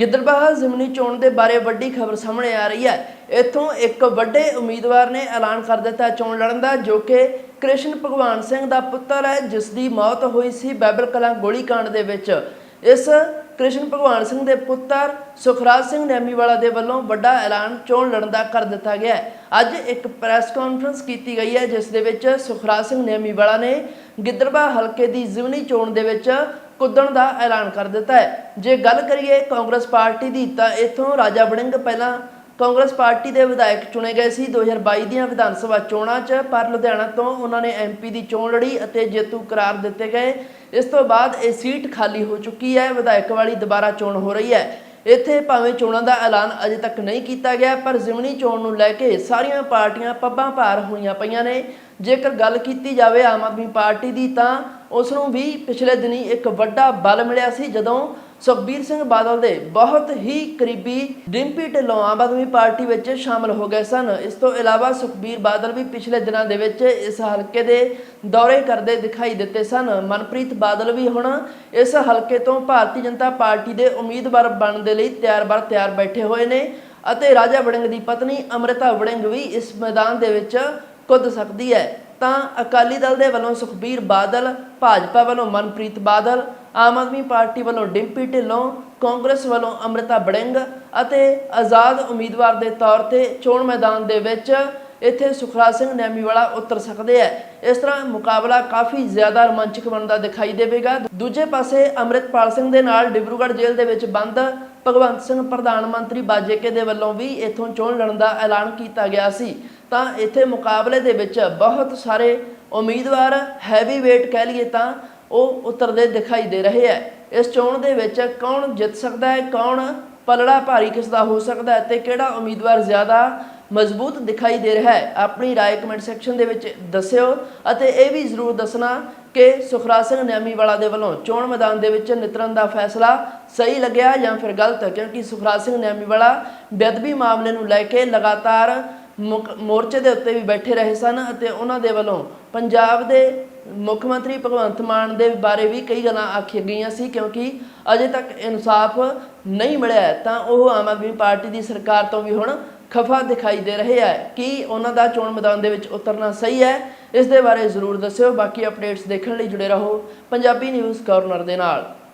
ਗਿੱਦੜਬਾਹਾ ਜ਼ਿਮਨੀ ਚੋਣ ਦੇ ਬਾਰੇ ਵੱਡੀ ਖਬਰ ਸਾਹਮਣੇ ਆ ਰਹੀ ਹੈ। ਇੱਥੋਂ ਇੱਕ ਵੱਡੇ ਉਮੀਦਵਾਰ ਨੇ ਐਲਾਨ ਕਰ ਦਿੱਤਾ ਚੋਣ ਲੜਨ ਦਾ, ਜੋ ਕਿ ਕ੍ਰਿਸ਼ਨ ਭਗਵਾਨ ਸਿੰਘ ਦਾ ਪੁੱਤਰ ਹੈ, ਜਿਸ ਦੀ ਮੌਤ ਹੋਈ ਸੀ ਬਾਈਬਲ ਕਲਾਂ ਗੋਲੀकांड ਦੇ ਵਿੱਚ। ਇਸ ਕ੍ਰਿਸ਼ਨ ਭਗਵਾਨ ਸਿੰਘ ਦੇ ਪੁੱਤਰ ਸੁਖਰਾਜ ਸਿੰਘ ਨੈਮੀਵਾਲਾ ਦੇ ਵੱਲੋਂ ਵੱਡਾ ਐਲਾਨ ਚੋਣ ਲੜਨ ਦਾ ਕਰ ਦਿੱਤਾ ਗਿਆ ਅੱਜ ਇੱਕ ਪ੍ਰੈਸ ਕਾਨਫਰੰਸ ਕੀਤੀ ਗਈ ਹੈ, ਜਿਸ ਦੇ ਵਿੱਚ ਸੁਖਰਾਜ ਸਿੰਘ ਨੈਮੀਵਾਲਾ ਨੇ ਗਿੱਦੜਬਾਹਾ ਹਲਕੇ ਦੀ ਜ਼ਿਮਨੀ ਚੋਣ ਦੇ ਵਿੱਚ ਕੁੱਦਣ ਦਾ ਐਲਾਨ ਕਰ ਦਿੱਤਾ ਹੈ। ਜੇ ਗੱਲ ਕਰੀਏ ਕਾਂਗਰਸ ਪਾਰਟੀ ਦੀ, ਤਾਂ ਇਥੋਂ ਰਾਜਾ ਵੜਿੰਗ ਪਹਿਲਾਂ ਕਾਂਗਰਸ ਪਾਰਟੀ ਦੇ ਵਿਧਾਇਕ ਚੁਣੇ ਗਏ ਸੀ। 2022 ਦੀਆਂ ਵਿਧਾਨ ਸਭਾ ਚੋਣਾਂ 'ਚ, ਪਰ ਲੁਧਿਆਣਾ ਤੋਂ ਉਹਨਾਂ ਨੇ ਐਮਪੀ ਦੀ ਚੋਣ ਲੜੀ ਅਤੇ ਜੇਤੂ ਕਰਾਰ ਦਿੱਤੇ ਗਏ। ਇਸ ਤੋਂ ਬਾਅਦ ਇਹ ਸੀਟ ਖਾਲੀ ਹੋ ਚੁੱਕੀ ਹੈ। ਵਿਧਾਇਕ ਵਾਲੀ ਦੁਬਾਰਾ ਚੋਣ ਹੋ ਰਹੀ ਹੈ। ਇੱਥੇ ਭਾਵੇਂ ਚੋਣਾਂ ਦਾ ਐਲਾਨ ਅਜੇ ਤੱਕ ਨਹੀਂ ਕੀਤਾ ਗਿਆ, ਪਰ ਜ਼ਿਮਨੀ ਚੋਣ ਨੂੰ ਲੈ ਕੇ ਸਾਰੀਆਂ ਪਾਰਟੀਆਂ ਪੱਬਾਂ ਭਾਰ ਹੋਈਆਂ ਪਈਆਂ ਨੇ। ਜੇਕਰ ਗੱਲ ਕੀਤੀ ਜਾਵੇ ਆਮ ਆਦਮੀ ਪਾਰਟੀ ਦੀ, ਤਾਂ ਉਸ ਨੂੰ ਵੀ ਪਿਛਲੇ ਦਿਨੀ ਇੱਕ ਵੱਡਾ ਬਲ ਮਿਲਿਆ ਸੀ, ਜਦੋਂ ਸੁਖਬੀਰ ਸਿੰਘ ਬਾਦਲ ਦੇ ਬਹੁਤ ਹੀ ਕਰੀਬੀ ਡਿੰਪੀ ਢਿੱਲੋਂ ਆਮ ਆਦਮੀ ਪਾਰਟੀ ਵਿੱਚ ਸ਼ਾਮਲ ਹੋ ਗਏ ਸਨ। ਇਸ ਤੋਂ ਇਲਾਵਾ ਸੁਖਬੀਰ ਬਾਦਲ ਵੀ ਪਿਛਲੇ ਦਿਨਾਂ ਦੇ ਵਿੱਚ ਇਸ ਹਲਕੇ ਦੇ ਦੌਰੇ ਕਰਦੇ ਦਿਖਾਈ ਦਿੱਤੇ ਸਨ। ਮਨਪ੍ਰੀਤ ਬਾਦਲ ਵੀ ਹੁਣ ਇਸ ਹਲਕੇ ਤੋਂ ਭਾਰਤੀ ਜਨਤਾ ਪਾਰਟੀ ਦੇ ਉਮੀਦਵਾਰ ਬਣਨ ਦੇ ਲਈ ਤਿਆਰ-ਬਰ ਤਿਆਰ ਬੈਠੇ ਹੋਏ ਨੇ ਅਤੇ ਰਾਜਾ ਵੜਿੰਗ ਦੀ ਪਤਨੀ ਅੰਮ੍ਰਿਤਾ ਵੜਿੰਗ ਵੀ ਇਸ ਮੈਦਾਨ ਦੇ ਵਿੱਚ ਕੁੱਦ ਸਕਦੀ ਹੈ। ਤਾਂ ਅਕਾਲੀ ਦਲ ਦੇ ਵੱਲੋਂ ਸੁਖਬੀਰ ਬਾਦਲ, ਭਾਜਪਾ ਵੱਲੋਂ ਮਨਪ੍ਰੀਤ ਬਾਦਲ, ਆਮ ਆਦਮੀ ਪਾਰਟੀ ਵੱਲੋਂ ਡਿੰਪੀ ਢਿੱਲੋਂ, ਕਾਂਗਰਸ ਵੱਲੋਂ ਅੰਮ੍ਰਿਤਾ ਬੜਿੰਗ ਅਤੇ ਆਜ਼ਾਦ ਉਮੀਦਵਾਰ ਦੇ ਤੌਰ ਤੇ ਚੋਣ ਮੈਦਾਨ ਦੇ ਵਿੱਚ ਇੱਥੇ ਸੁਖਰਾਜ ਸਿੰਘ ਨੈਮੀਵਾਲਾ ਉਤਰ ਸਕਦੇ ਹੈ ਇਸ ਤਰ੍ਹਾਂ ਮੁਕਾਬਲਾ ਕਾਫੀ ਜ਼ਿਆਦਾ ਰੋਮਾਂਚਕ ਬਣਦਾ ਦਿਖਾਈ ਦੇਵੇਗਾ। ਦੂਜੇ ਪਾਸੇ ਅੰਮ੍ਰਿਤਪਾਲ ਸਿੰਘ ਦੇ ਨਾਲ ਡਿਬਰੂਗੜ੍ਹ ਜੇਲ੍ਹ ਦੇ ਵਿੱਚ ਬੰਦ ਭਗਵੰਤ ਸਿੰਘ ਪ੍ਰਧਾਨ ਮੰਤਰੀ ਬਾਜੇਕੇ ਦੇ ਵੱਲੋਂ ਵੀ ਇੱਥੋਂ ਚੋਣ ਲੜਨ ਦਾ ਐਲਾਨ ਕੀਤਾ ਗਿਆ ਸੀ। ਤਾਂ ਇੱਥੇ ਮੁਕਾਬਲੇ ਦੇ ਵਿੱਚ ਬਹੁਤ ਸਾਰੇ ਉਮੀਦਵਾਰ ਹੈਵੀ weight ਕਹਿ ਲਈਏ ਤਾਂ ਉਹ ਉਤਰਦੇ ਦਿਖਾਈ ਦੇ ਰਹੇ ਹੈ ਇਸ ਚੋਣ ਦੇ ਵਿੱਚ ਕੌਣ ਜਿੱਤ ਸਕਦਾ ਹੈ, ਕੌਣ ਪਲੜਾ ਭਾਰੀ ਕਿਸ ਦਾ ਹੋ ਸਕਦਾ ਹੈ ਤੇ ਕਿਹੜਾ ਉਮੀਦਵਾਰ ਜ਼ਿਆਦਾ ਮਜ਼ਬੂਤ ਦਿਖਾਈ ਦੇ ਰਿਹਾ ਹੈ ਆਪਣੀ رائے ਕਮੈਂਟ ਸੈਕਸ਼ਨ ਦੇ ਵਿੱਚ ਦੱਸਿਓ ਅਤੇ ਇਹ ਵੀ ਜ਼ਰੂਰ ਦੱਸਣਾ ਕਿ ਸੁਖਰਾਜ ਸਿੰਘ ਨਿਆਮੀਵਾਲਾ ਦੇ ਵੱਲੋਂ ਚੋਣ ਮੈਦਾਨ ਦੇ ਵਿੱਚ ਨਿਤਰਨ ਦਾ ਫੈਸਲਾ ਸਹੀ ਲੱਗਿਆ ਜਾਂ ਫਿਰ ਗਲਤ ਕਿਉਂਕਿ ਸੁਖਰਾਜ ਸਿੰਘ ਨਿਆਮੀਵਾਲਾ ਬੇਅਦਬੀ ਮਾਮਲੇ ਨੂੰ ਲੈ ਕੇ ਲਗਾਤਾਰ ਮੁੱਖ- ਮੋਰਚੇ ਦੇ ਉੱਤੇ ਵੀ ਬੈਠੇ ਰਹੇ ਸਨ ਅਤੇ ਉਹਨਾਂ ਦੇ ਵੱਲੋਂ ਪੰਜਾਬ ਦੇ ਮੁੱਖ ਮੰਤਰੀ ਭਗਵੰਤ ਮਾਨ ਦੇ ਬਾਰੇ ਵੀ ਕਈ ਗੱਲਾਂ ਆਖੀਆਂ ਗਈਆਂ ਸੀ ਕਿਉਂਕਿ ਅਜੇ ਤੱਕ ਇਨਸਾਫ ਨਹੀਂ ਮਿਲਿਆ ਤਾਂ ਉਹ ਆਮ ਆਦਮੀ ਪਾਰਟੀ ਦੀ ਸਰਕਾਰ ਤੋਂ ਵੀ ਹੁਣ ਖਫਾ ਦਿਖਾਈ ਦੇ ਰਹੇ ਹੈ ਕਿ ਉਹਨਾਂ ਦਾ ਚੋਣ ਮੈਦਾਨ ਦੇ ਵਿੱਚ ਉਤਰਨਾ ਸਹੀ ਹੈ। ਇਸ ਦੇ ਬਾਰੇ ਜ਼ਰੂਰ ਦੱਸਿਓ। ਬਾਕੀ ਅਪਡੇਟਸ ਦੇਖਣ ਲਈ ਜੁੜੇ ਰਹੋ ਪੰਜਾਬੀ ਨਿਊਜ਼ ਕਾਰਨਰ ਦੇ ਨਾਲ।